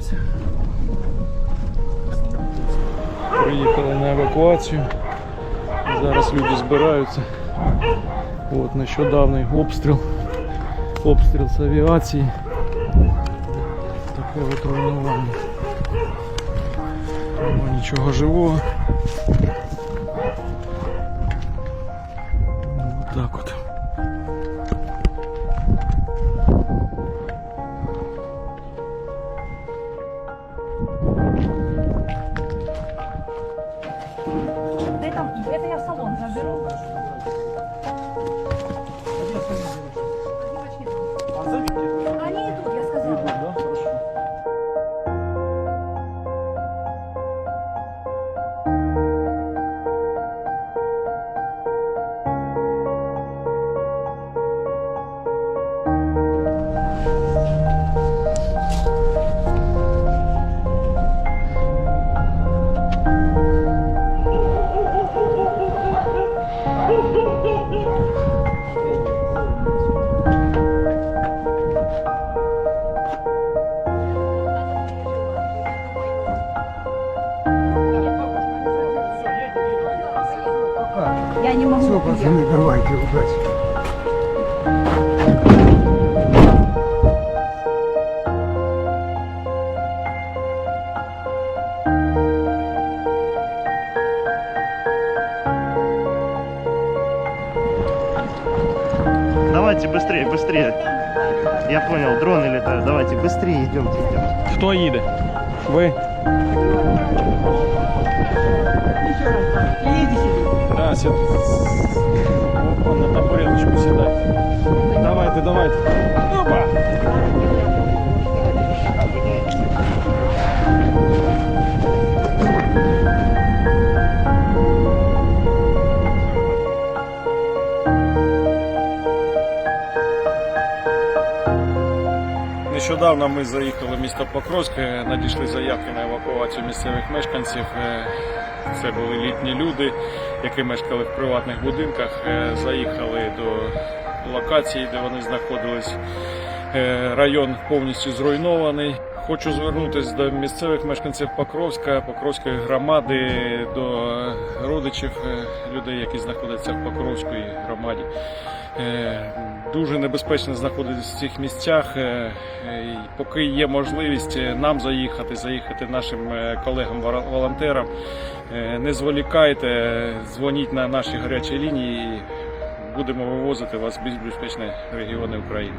знаходився. Приїхали на евакуацію. Зараз люди збираються. От нещодавний обстріл. Обстріл з авіації. Таке от руйнування. Нема нічого живого. show. Не могу. Все, пацаны, давайте, удачи. Давайте быстрее, быстрее. Я понял, дроны летают. Давайте быстрее идемте, идемте. Хто їде? Ви? Да, сід. Опа, на табуреточку сідай. Давайте, давайте. Опа! Нещодавно ми заїхали в місто Покровське, надійшли заявки на евакуацію місцевих мешканців. Це були літні люди, які мешкали в приватних будинках. Е, Заїхали до локації, де вони знаходились. Е, Район повністю зруйнований. Хочу звернутися до місцевих мешканців Покровська, Покровської громади, до родичів е, людей, які знаходяться в Покровській громаді. Е, Дуже небезпечно знаходитися в цих місцях. Е, Поки є можливість нам заїхати, заїхати нашим колегам-волонтерам, не зволікайте, дзвоніть на наші гарячі лінії. і Будемо вивозити вас в більш безпечні регіони України.